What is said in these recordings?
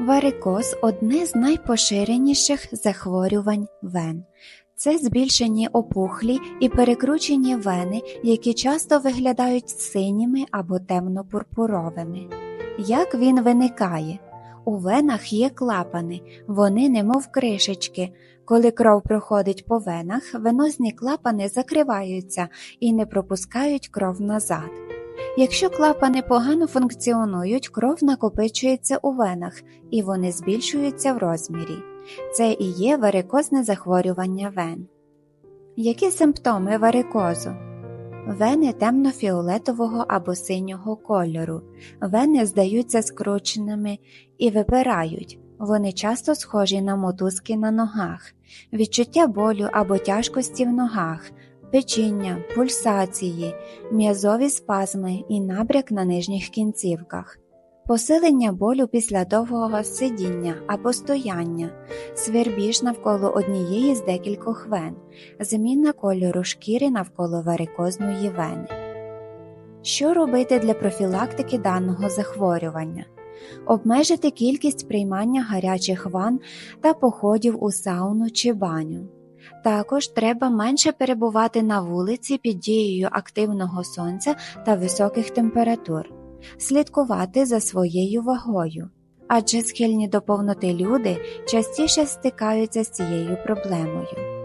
Варикоз одне з найпоширеніших захворювань вен. Це збільшені опухлі і перекручені вени, які часто виглядають синіми або темно-пурпуровими. Як він виникає? У венах є клапани, вони немов кришечки. Коли кров проходить по венах, венозні клапани закриваються і не пропускають кров назад. Якщо клапани погано функціонують, кров накопичується у венах і вони збільшуються в розмірі. Це і є варикозне захворювання вен. Які симптоми варикозу? Вени темно-фіолетового або синього кольору. Вени здаються скрученими і випирають. Вони часто схожі на мотузки на ногах, відчуття болю або тяжкості в ногах, печіння, пульсації, м'язові спазми і набряк на нижніх кінцівках, посилення болю після довгого сидіння або стояння, свербіж навколо однієї з декількох вен, зміна кольору шкіри навколо варикозної вени. Що робити для профілактики даного захворювання? Обмежити кількість приймання гарячих ван та походів у сауну чи баню. Також треба менше перебувати на вулиці під дією активного сонця та високих температур, слідкувати за своєю вагою, адже схильні до повноти люди частіше стикаються з цією проблемою.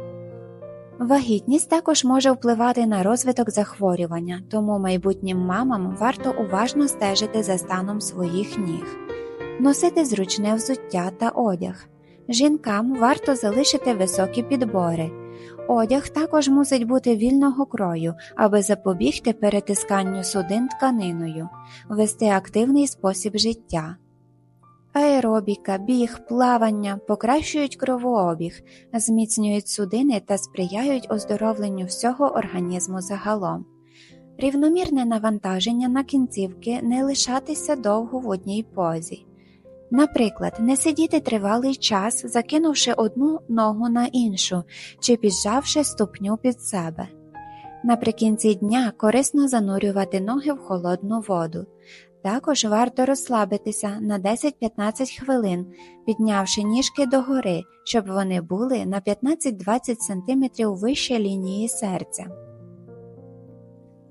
Вагітність також може впливати на розвиток захворювання, тому майбутнім мамам варто уважно стежити за станом своїх ніг, носити зручне взуття та одяг. Жінкам варто залишити високі підбори. Одяг також мусить бути вільного крою, аби запобігти перетисканню судин тканиною, вести активний спосіб життя. Аеробіка, біг, плавання покращують кровообіг, зміцнюють судини та сприяють оздоровленню всього організму загалом. Рівномірне навантаження на кінцівки не лишатися довго в одній позі. Наприклад, не сидіти тривалий час, закинувши одну ногу на іншу чи піджавши ступню під себе. Наприкінці дня корисно занурювати ноги в холодну воду. Також варто розслабитися на 10-15 хвилин, піднявши ніжки догори, щоб вони були на 15-20 см вище лінії серця.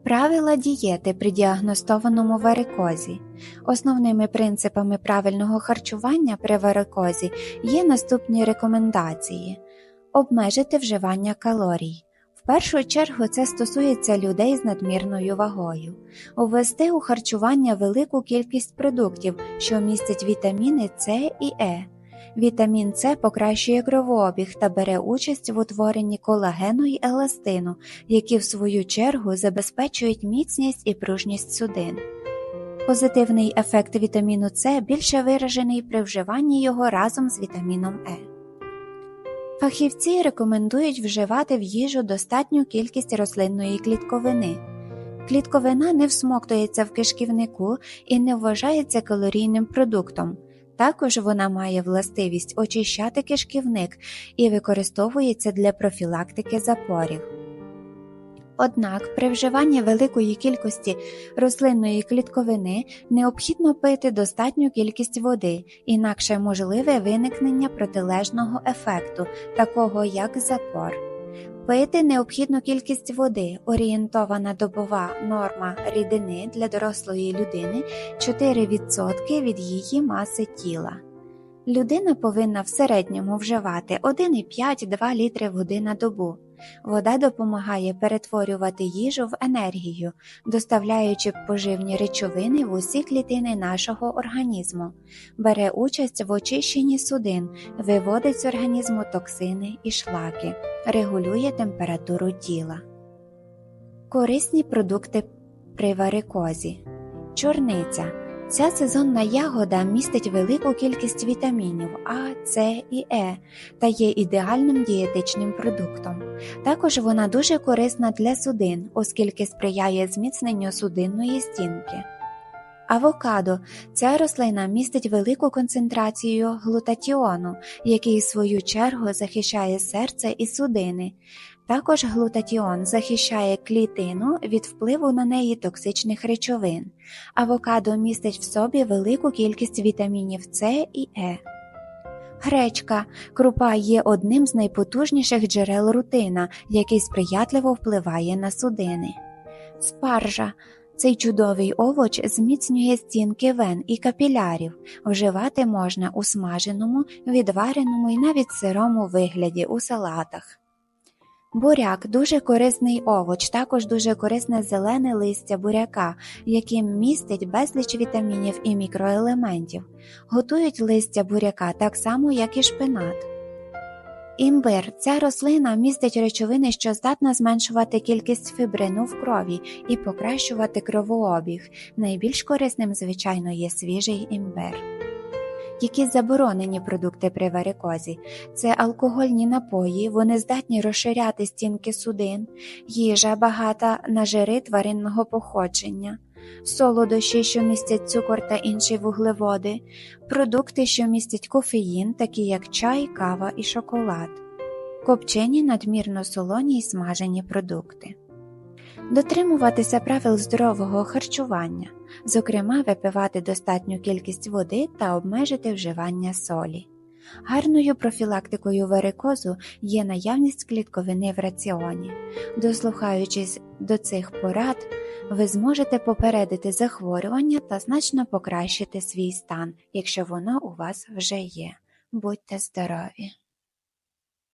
Правила дієти при діагностованому варикозі. Основними принципами правильного харчування при варикозі є наступні рекомендації: обмежити вживання калорій. В першу чергу це стосується людей з надмірною вагою, ввести у харчування велику кількість продуктів, що містять вітаміни С і Е. Вітамін С покращує кровообіг та бере участь в утворенні колагену й еластину, які в свою чергу забезпечують міцність і пружність судин. Позитивний ефект вітаміну С більше виражений при вживанні його разом з вітаміном Е. Фахівці рекомендують вживати в їжу достатню кількість рослинної клітковини. Клітковина не всмоктується в кишківнику і не вважається калорійним продуктом. Також вона має властивість очищати кишківник і використовується для профілактики запорів. Однак при вживанні великої кількості рослинної клітковини необхідно пити достатню кількість води, інакше можливе виникнення протилежного ефекту, такого як запор. Пити необхідну кількість води, орієнтована добова норма рідини для дорослої людини 4% від її маси тіла. Людина повинна в середньому вживати 1,5-2 літри води на добу. Вода допомагає перетворювати їжу в енергію, доставляючи поживні речовини в усі клітини нашого організму, бере участь в очищенні судин, виводить з організму токсини і шлаки, регулює температуру тіла. Корисні продукти при варикозі. Чорниця Ця сезонна ягода містить велику кількість вітамінів А, С і Е та є ідеальним дієтичним продуктом. Також вона дуже корисна для судин, оскільки сприяє зміцненню судинної стінки. Авокадо ця рослина містить велику концентрацію глутатіону, який в свою чергу захищає серце і судини. Також глутатіон захищає клітину від впливу на неї токсичних речовин. Авокадо містить в собі велику кількість вітамінів С і Е. Гречка крупа є одним з найпотужніших джерел рутина, який сприятливо впливає на судини. Спаржа цей чудовий овоч зміцнює стінки вен і капілярів. Вживати можна у смаженому, відвареному і навіть сирому вигляді у салатах. Буряк дуже корисний овоч, також дуже корисне зелене листя буряка, яке містить безліч вітамінів і мікроелементів. Готують листя буряка так само, як і шпинат. Імбир ця рослина містить речовини, що здатна зменшувати кількість фібрину в крові і покращувати кровообіг. Найбільш корисним, звичайно, є свіжий імбир. Які заборонені продукти при варикозі? Це алкогольні напої, вони здатні розширяти стінки судин, їжа багата на жири тваринного походження, солодощі, що містять цукор та інші вуглеводи, продукти, що містять кофеїн, такі як чай, кава і шоколад, копчені надмірно солоні й смажені продукти. Дотримуватися правил здорового харчування, зокрема випивати достатню кількість води та обмежити вживання солі. Гарною профілактикою варикозу є наявність клітковини в раціоні. Дослухаючись до цих порад, ви зможете попередити захворювання та значно покращити свій стан, якщо воно у вас вже є. Будьте здорові!